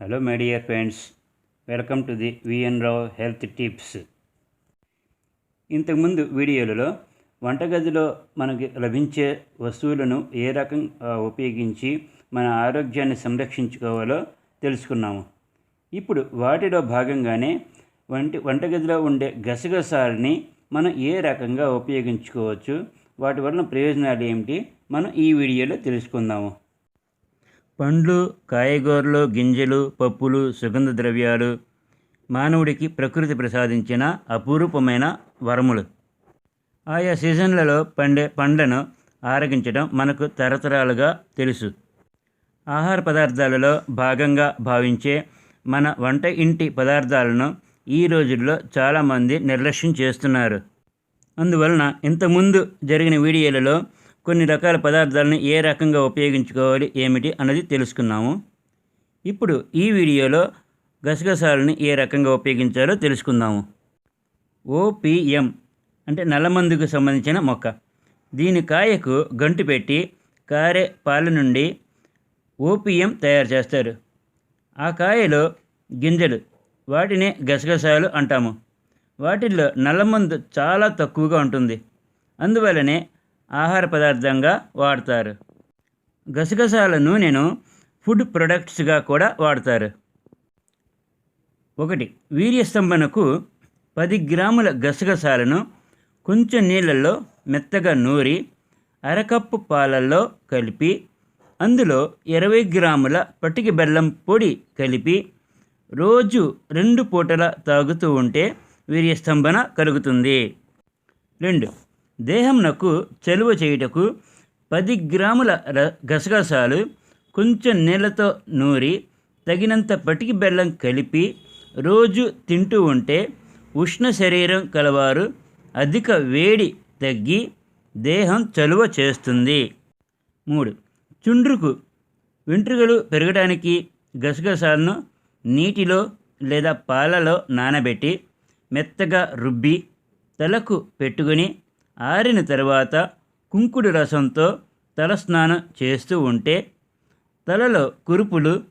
Hello my dear friends welcome to the V N Rao health tips ఇంతకుముందు వీడియోలలో వంటగదిలో మనకి లభించే వస్తువులను ఏ రకంగా ఉపయోగించి మన ఆరోగ్యాన్ని సంరక్షించుకోవాలో తెలుసుకున్నాము. ఇప్పుడు వాటిలో భాగంగానే వంటి వంటగదిలో ఉండే గసగసాలని మనం ఏ రకంగా ఉపయోగించుకోవచ్చు? వాటి వలన ప్రయోజనాలు ఏమిటి? మనం ఈ వీడియోలో తెలుసుకుందాము. పండ్లు కాయగూరలు గింజలు పప్పులు సుగంధ ద్రవ్యాలు మానవుడికి ప్రకృతి ప్రసాదించిన అపూర్వమైన వరములు. ఆయా సీజన్లలో పండే పండ్లను ఆరగించడం మనకు తరతరాలుగా తెలుసు. ఆహార పదార్థాలలో భాగంగా భావించే మన వంట ఇంటి పదార్థాలను ఈ రోజుల్లో చాలామంది నిర్లక్ష్యం చేస్తున్నారు. అందువలన ఇంతకుముందు జరిగిన వీడియోలలో కొన్ని రకాల పదార్థాలను ఏ రకంగా ఉపయోగించుకోవాలి ఏమిటి అన్నది తెలుసుకున్నాము ఇప్పుడు ఈ వీడియోలో గసగసాలను ఏ రకంగా ఉపయోగించాలో తెలుసుకుందాము. ఓపిఎం అంటే నల్లమందుకు సంబంధించిన మొక్క. దీని కాయకు గంటు పెట్టి కారే పాల నుండి ఓపిఎం తయారు చేస్తారు. ఆ కాయలో గింజలు వాటినే గసగసాలు అంటాము. వాటిల్లో నల్లమందు చాలా తక్కువగా ఉంటుంది. అందువలనే ఆహార పదార్థంగా వాడతారు. గసగసాల నూనెను ఫుడ్ ప్రొడక్ట్స్గా కూడా వాడతారు. ఒకటి వీర్యస్తంభనకు పది గ్రాముల గసగసాలను కొంచెం నీళ్ళల్లో మెత్తగా నూరి అరకప్పు పాలల్లో కలిపి అందులో ఇరవై గ్రాముల పటిక బెల్లం పొడి కలిపి రోజు రెండు పూటల తాగుతూ ఉంటే వీర్యస్తంభన కలుగుతుంది. రెండు దేహంనకు చలువ చేయుటకు పది గ్రాముల ర- గసగసాలు కొంచెం నీళ్ళతో నూరి తగినంత పటికి బెల్లం కలిపి రోజు తింటూ ఉంటే ఉష్ణ శరీరం కలవారు అధిక వేడి తగ్గి దేహం చలువ చేస్తుంది. మూడు. చుండ్రుకు వెంట్రుకలు పెరగడానికి గసగసాలను నీటిలో లేదా పాలలో నానబెట్టి మెత్తగా రుబ్బి తలకు పెట్టుకొని ఆరిన తర్వాత కుంకుడు రసంతో తలస్నానం చేస్తూ ఉంటే తలలో కురుపులు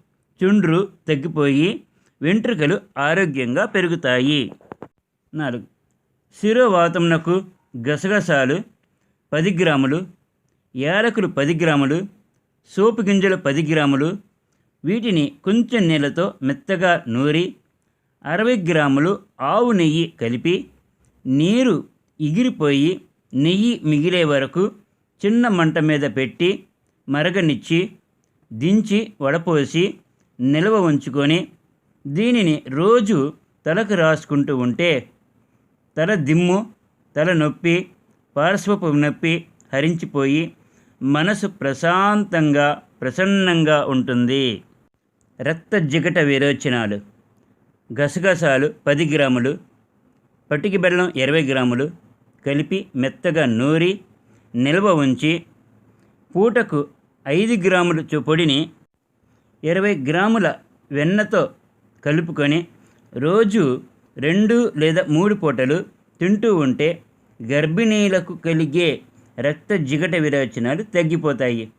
చుండ్రు తగ్గిపోయి వెంట్రుకలు ఆరోగ్యంగా పెరుగుతాయి. నాలుగు. శిరోవాతమునకు గసగసాలు పది గ్రాములు యాలకులు పది గ్రాములు సోపు గింజలు పది గ్రాములు వీటిని కొంచెం నీళ్ళతో మెత్తగా నూరి అరవై గ్రాములు ఆవు నెయ్యి కలిపి నీరు ఎగిరిపోయి నెయ్యి మిగిలే వరకు చిన్న మంట మీద పెట్టి మరగనిచ్చి దించి వడపోసి నిల్వ ఉంచుకొని దీనిని రోజు తలకు రాసుకుంటూ ఉంటే తల దిమ్ము తల నొప్పి పార్శ్వపు నొప్పి హరించిపోయి మనసు ప్రశాంతంగా ప్రసన్నంగా ఉంటుంది. రక్త జిగట విరోచనాలు. గసగసాలు పది గ్రాములు పటికి బెల్లం ఇరవై గ్రాములు కలిపి మెత్తగా నూరి నిల్వ ఉంచి పూటకు ఐదు గ్రాముల చొ- పొడిని ఇరవై గ్రాముల వెన్నతో కలుపుకొని రోజు రెండు లేదా మూడు పూటలు తింటూ ఉంటే గర్భిణీలకు కలిగే రక్త జిగట విరోచనాలు తగ్గిపోతాయి.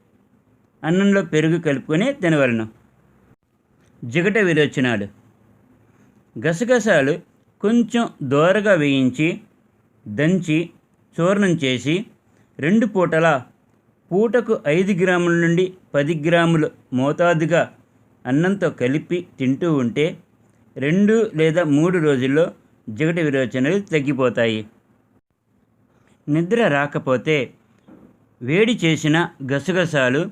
అన్నంలో పెరుగు కలుపుకొని తినవలను. జిగట విరోచనాలు. గసగసాలు కొంచెం దోరగా వేయించి దంచి చూర్ణం చేసి రెండు పూటల పూటకు ఐదు గ్రాముల నుండి పది గ్రాములు మోతాదుగా అన్నంతో కలిపి తింటూ ఉంటే రెండు లేదా మూడు రోజుల్లో జిగట విరోచనలు తగ్గిపోతాయి. నిద్ర రాకపోతే వేడి చేసిన గసగసాలు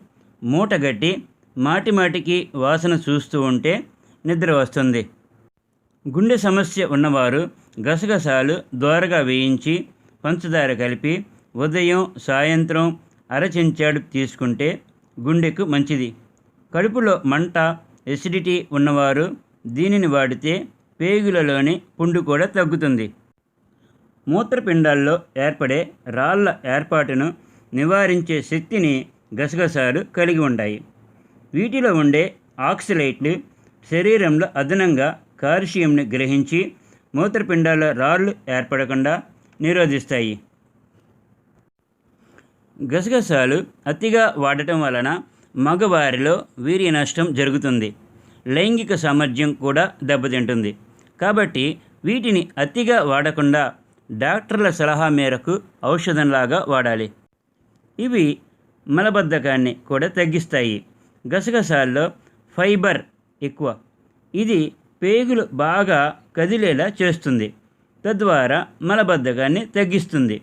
మూటగట్టి మాటిమాటికి వాసన చూస్తూ ఉంటే నిద్ర వస్తుంది. గుండె సమస్య ఉన్నవారు గసగసాలు దోరగా వేయించి పంచదార కలిపి ఉదయం సాయంత్రం అరచెంచాడు తీసుకుంటే గుండెకు మంచిది. కడుపులో మంట ఎసిడిటీ ఉన్నవారు దీనిని వాడితే పేగులలోని పుండు కూడా తగ్గుతుంది. మూత్రపిండాల్లో ఏర్పడే రాళ్ళ ఏర్పాటును నివారించే శక్తిని గసగసాలు కలిగి ఉంటాయి. వీటిలో ఉండే ఆక్సిలైట్లు శరీరంలో అదనంగా కాల్షియంని గ్రహించి మూత్రపిండాల రాళ్ళు ఏర్పడకుండా నిరోధిస్తాయి. గసగసాలు అతిగా వాడటం వలన మగవారిలో వీర్య నష్టం జరుగుతుంది. లైంగిక సామర్థ్యం కూడా దెబ్బతింటుంది. కాబట్టి వీటిని అతిగా వాడకుండా డాక్టర్ల సలహా మేరకు ఔషధంలాగా వాడాలి. ఇవి మలబద్ధకాన్ని కూడా తగ్గిస్తాయి. గసగసాల్లో ఫైబర్ ఎక్కువ. ఇది పేగులు బాగా కదిలేలా చేస్తుంది. తద్వారా మలబద్ధకాన్ని తగ్గిస్తుంది.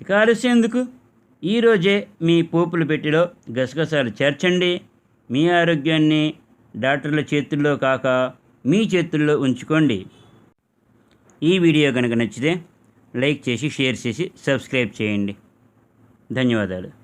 ఇక ఆలస్యం ఎందుకు? ఈరోజే మీ పోపుల పెట్టిలో గసగసాలు చేర్చండి. మీ ఆరోగ్యాన్ని డాక్టర్ల చేతుల్లో కాక మీ చేతుల్లో ఉంచుకోండి. ఈ వీడియో కనుక నచ్చితే లైక్ చేసి షేర్ చేసి సబ్స్క్రైబ్ చేయండి. ధన్యవాదాలు.